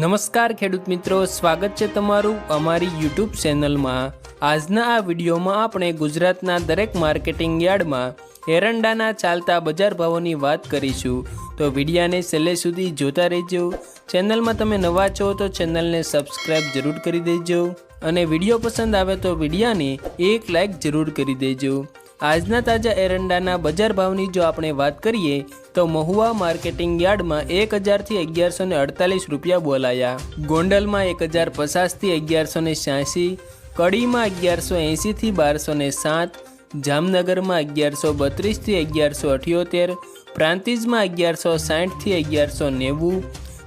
નમસ્કાર ખેડૂત મિત્રો, સ્વાગત છે તમારું અમારી યુટ્યુબ ચેનલમાં. આજના આ વિડીયોમાં આપણે ગુજરાતના દરેક માર્કેટિંગ યાર્ડમાં એરંડાના ચાલતા બજાર ભાવોની વાત કરીશું. તો વિડીયાને છેલ્લે સુધી જોતા રહેજો. ચેનલમાં તમે નવા છો તો ચેનલને સબસ્ક્રાઈબ જરૂર કરી દેજો. અને વીડિયો પસંદ આવે તો વિડીયાને એક લાઇક જરૂર કરી દેજો. આજના તાજા એરંડાના બજાર ભાવની જો આપણે વાત કરીએ, તો મહુવા માર્કેટિંગ યાર્ડમાં એક હજારથી અગિયારસો ને અડતાલીસ રૂપિયા બોલાયા. ગોંડલમાં એક હજાર પચાસથી અગિયારસો ને છ્યાસી, કડીમાં અગિયારસો એંશીથી બારસો ને સાત, જામનગરમાં અગિયારસો બત્રીસથી અગિયારસો અઠ્યોતેર, પ્રાંતિજમાં અગિયારસો સાઠથી અગિયારસો નેવું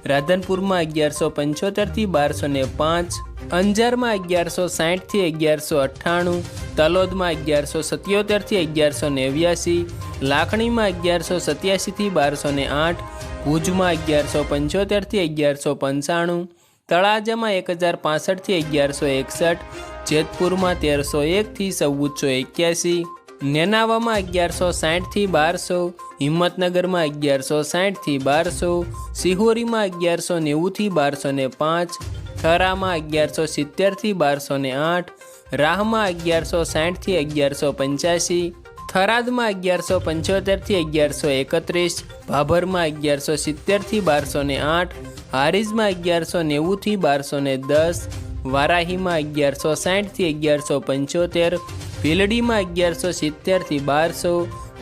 રાધનપુરમાં અગિયારસો પંચોતેરથી બારસો ને પાંચ, અંજારમાં અગિયારસો સાઠથી અગિયારસો અઠ્ઠાણું, તલોદમાં અગિયારસો સત્યોતેરથી અગિયારસો નેવ્યાસી, લાખણીમાં અગિયારસો સત્યાસીથી બારસો ને આઠ, ભુજમાં અગિયારસો પંચોતેરથી અગિયારસો પંચાણું, તળાજામાં એક હજાર પાસઠથી અગિયારસો એકસઠ, જેતપુરમાં તેરસો એકથી ચૌદસો એક્યાસી નેનાવામાં અગિયારસો સાઠથી બારસો, હિંમતનગરમાં અગિયારસો સાઠથી બારસો, સિહોરીમાં અગિયારસો નેવુંથી બારસો ને પાંચ, થરામાં અગિયારસો સિત્તેરથી બારસો ને આઠ, રાહમાં અગિયારસો સાઠથી અગિયારસો પંચ્યાસી, થરાદમાં અગિયારસો પંચોતેરથી અગિયારસો એકત્રીસ, ભાભરમાં અગિયારસો સિત્તેરથી બારસો ને આઠ, હારીજમાં અગિયારસો નેવુંથી બારસો ને દસ, વારાહીમાં અગિયારસો સાઠથી અગિયારસો પંચોતેર ભીલડીમાં અગિયારસો સિત્તેરથી બારસો,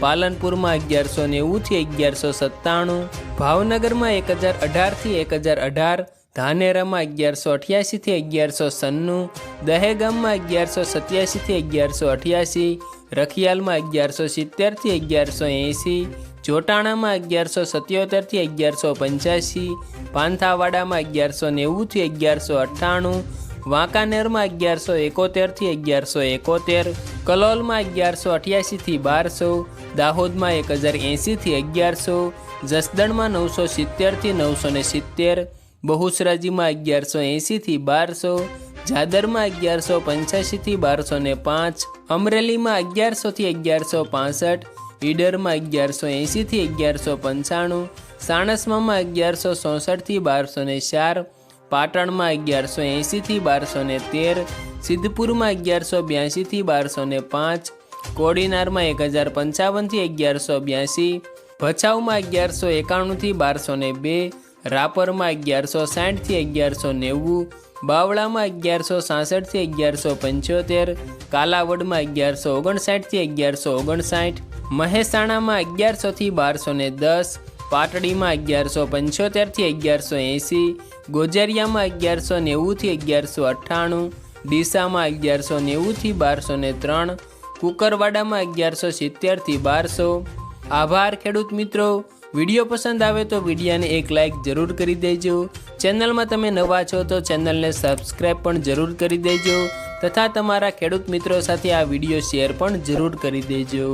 પાલનપુરમાં અગિયારસો નેવુંથી અગિયારસો સત્તાણું, ભાવનગરમાં એક હજાર અઢારથી એક હજાર અઢાર, ધાનેરામાં અગિયારસો અઠ્યાસીથી અગિયારસો સન્નું, દહેગામમાં અગિયારસો સત્યાસીથી અગિયારસો અઠ્યાસી, રખિયાલમાં અગિયારસો સિત્તેરથી અગિયારસો એંસી જોટાણામાં અગિયારસો સત્યોતેરથી અગિયારસો પંચ્યાસી, પાંથાવાડામાં અગિયારસો નેવુંથી અગિયારસો અઠ્ઠાણું વાંકાનેરમાં અગિયારસો એકોતેરથી અગિયારસો એકોતેર, કલોલમાં અગિયારસો અઠ્યાસીથી બારસો, દાહોદમાં એક હજાર એંશીથી અગિયારસો, જસદણમાં નવસો સિત્તેરથી નવસો ને સિત્તેર, બહુસરાજીમાં અગિયારસો એંશીથી બારસો, જાદરમાં અગિયારસો પંચ્યાસીથી બારસો ને પાંચ, અમરેલીમાં અગિયારસોથી અગિયારસો પાસઠ, ઈડરમાં અગિયારસો એંશીથી અગિયારસો પંચાણું સાણસમામાં અગિયારસો ચોસઠથી બારસો ને ચાર પાટણમાં અગિયારસો એંશીથી બારસો ને તેર, સિદ્ધપુરમાં અગિયારસો બ્યાસીથી બારસો ને પાંચ, કોડીનારમાં એક હજાર પંચાવનથી અગિયારસો બ્યાસી ભચાઉમાં અગિયારસો એકાણુંથી બારસો ને બે, રાપરમાં અગિયારસો સાઠથી અગિયારસો નેવું, બાવળામાં અગિયારસો સાસઠથી અગિયારસો પંચોતેર, કાલાવડમાં અગિયારસો ઓગણસાઠથી અગિયારસો ઓગણસાઠ, મહેસાણામાં અગિયારસોથી બારસો ને દસ પાટડીમાં અગિયારસો પંચોતેરથી અગિયારસો એંસી, ગોજરિયામાં અગિયારસો નેવુંથી અગિયારસો અઠ્ઠાણું, ડીસામાં અગિયારસો નેવુંથી બારસો ને ત્રણ, કુકરવાડામાં અગિયારસો સિત્તેરથી બારસો. આભાર ખેડૂત મિત્રો. વીડિયો પસંદ આવે તો વિડીયાને એક લાઇક જરૂર કરી દેજો. ચેનલમાં તમે નવા છો તો ચેનલને સબસ્ક્રાઈબ પણ જરૂર કરી દેજો. તથા તમારા ખેડૂત મિત્રો સાથે આ વીડિયો શેર પણ જરૂર કરી દેજો.